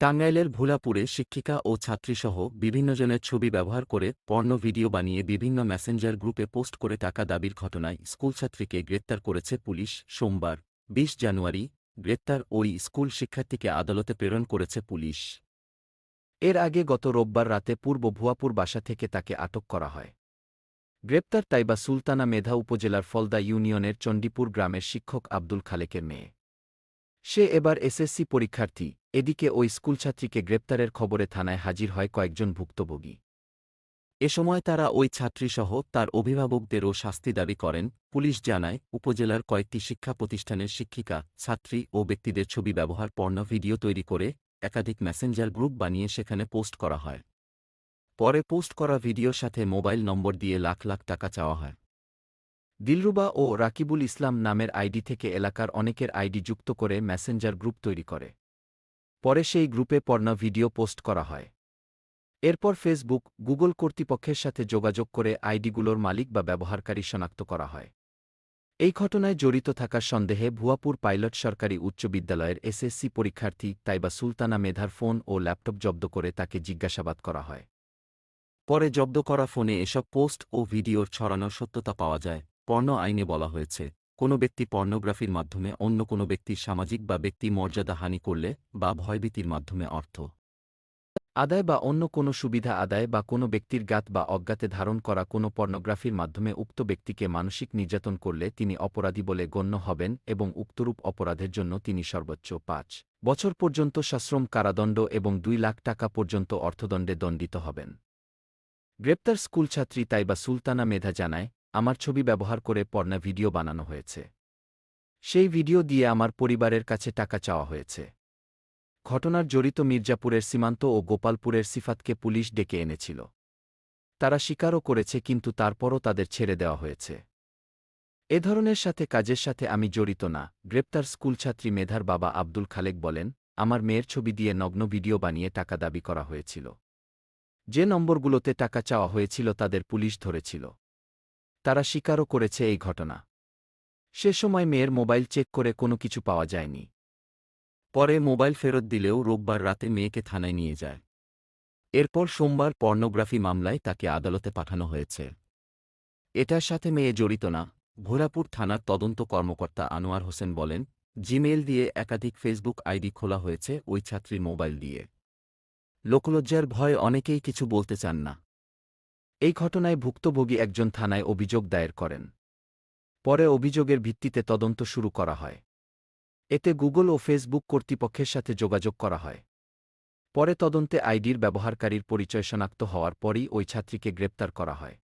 টাঙ্গাইলের ভোলাপুরে শিক্ষিকা ও ছাত্রীসহ বিভিন্নজনের ছবি ব্যবহার করে পর্ণ ভিডিও বানিয়ে বিভিন্ন মেসেঞ্জার গ্রুপে পোস্ট করে টাকা দাবির ঘটনায় স্কুলছাত্রীকে গ্রেপ্তার করেছে পুলিশ। সোমবার, বিশ জানুয়ারি, গ্রেপ্তার ওই স্কুল শিক্ষার্থীকে আদালতে প্রেরণ করেছে পুলিশ। এর আগে গত রোববার রাতে পূর্ব ভুয়াপুর বাসা থেকে তাকে আটক করা হয়। গ্রেপ্তার তাইবা সুলতানা মেধা উপজেলার ফলদা ইউনিয়নের চণ্ডীপুর গ্রামের শিক্ষক আব্দুল খালেকের মেয়ে। সে এবার এসএসসি পরীক্ষার্থী। এদিকে ওই স্কুলছাত্রীকে গ্রেপ্তারের খবরে থানায় হাজির হয় কয়েকজন ভুক্তভোগী। এ সময় তারা ওই ছাত্রীসহ তার অভিভাবকদেরও শাস্তি দাবি করেন, পুলিশ জানায় উপজেলার কয়েকটি শিক্ষা প্রতিষ্ঠানের শিক্ষিকা, ছাত্রী ও ব্যক্তিদের ছবি ব্যবহার, পর্ণ, ভিডিও তৈরি করে একাধিক মেসেঞ্জার গ্রুপ বানিয়ে সেখানে পোস্ট করা হয়। পরে পোস্ট করা ভিডিওর সাথে মোবাইল নম্বর দিয়ে লাখ লাখ টাকা চাওয়া হয়। দিলরুবা ও রাকিবুল ইসলাম নামের আইডি থেকে এলাকার অনেকের আইডি যুক্ত করে মেসেঞ্জার গ্রুপ তৈরি করে। পরে সেই গ্রুপে পর্ণ ভিডিও পোস্ট করা হয়। এরপর ফেসবুক, গুগল কর্তৃপক্ষের সাথে যোগাযোগ করে আইডিগুলোর মালিক বা ব্যবহারকারী শনাক্ত করা হয়। এই ঘটনায় জড়িত থাকার সন্দেহে ভুয়াপুর পাইলট সরকারি উচ্চ বিদ্যালয়ের এসএসসি পরীক্ষার্থী তাইবা সুলতানা মেধার ফোন ও ল্যাপটপ জব্দ করে তাকে জিজ্ঞাসাবাদ করা হয়। পরে জব্দ করা ফোনে এসব পোস্ট ও ভিডিওর ছড়ানোর সত্যতা পাওয়া যায় পর্ণ আইনে বলা হয়েছে। কোনো ব্যক্তি পর্নোগ্রাফির মাধ্যমে অন্য কোনো ব্যক্তির সামাজিক বা ব্যক্তি মর্যাদা হানি করলে বা ভয়ভীতির মাধ্যমে অর্থ আদায় বা অন্য কোনো সুবিধা আদায় বা কোনো ব্যক্তির গাত বা অজ্ঞাতে ধারণ করা কোনো পর্নোগ্রাফির মাধ্যমে উক্ত ব্যক্তিকে মানসিক নির্যাতন করলে তিনি অপরাধী বলে গণ্য হবেন এবং উক্তরূপ অপরাধের জন্য তিনি সর্বোচ্চ পাঁচ বছর পর্যন্ত সশ্রম কারাদণ্ড এবং দুই লাখ টাকা পর্যন্ত অর্থদণ্ডে দণ্ডিত হবেন। গ্রেপ্তার স্কুলছাত্রী তাইবা সুলতানা মেধা জানায় আমার ছবি ব্যবহার করে পর্না ভিডিও বানানো হয়েছে। সেই ভিডিও দিয়ে আমার পরিবারের কাছে টাকা চাওয়া হয়েছে। ঘটনার জড়িত মির্জাপুরের সীমান্ত ও গোপালপুরের সিফাতকে পুলিশ ডেকে এনেছিল। তারা স্বীকারও করেছে কিন্তু তারপরও তাদের ছেড়ে দেওয়া হয়েছে। এ ধরনের সাথে কাজের সাথে আমি জড়িত না, গ্রেপ্তার স্কুলছাত্রী মেধার বাবা আব্দুল খালেক বলেন, আমার মেয়ের ছবি দিয়ে নগ্ন ভিডিও বানিয়ে টাকা দাবি করা হয়েছিল। যে নম্বরগুলোতে টাকা চাওয়া হয়েছিল তাদের পুলিশ ধরেছিল। তারা স্বীকারও করেছে এই ঘটনা। সে সময় মেয়ের মোবাইল চেক করে কোনো কিছু পাওয়া যায়নি। পরে মোবাইল ফেরত দিলেও রোববার রাতে মেয়েকে থানায় নিয়ে যায়। এরপর সোমবার পর্নোগ্রাফি মামলায় তাকে আদালতে পাঠানো হয়েছে। এটার সাথে মেয়ে জড়িত না। ভোলাপুর থানার তদন্ত কর্মকর্তা আনোয়ার হোসেন বলেন, জিমেইল দিয়ে একাধিক ফেসবুক আইডি খোলা হয়েছে ওই ছাত্রীর মোবাইল দিয়ে। লোকলজ্জার ভয় অনেকেই কিছু বলতে চান না। এই ঘটনায় ভুক্তভোগী একজন থানায় অভিযোগ দায়ের করেন। পরে অভিযোগের ভিত্তিতে তদন্ত শুরু করা হয়। এতে গুগল ও ফেসবুক কর্তৃপক্ষের সাথে যোগাযোগ করা হয়। পরে তদন্তে আইডির ব্যবহারকারীর পরিচয় শনাক্ত হওয়ার পরই ওই ছাত্রীকে গ্রেপ্তার করা হয়।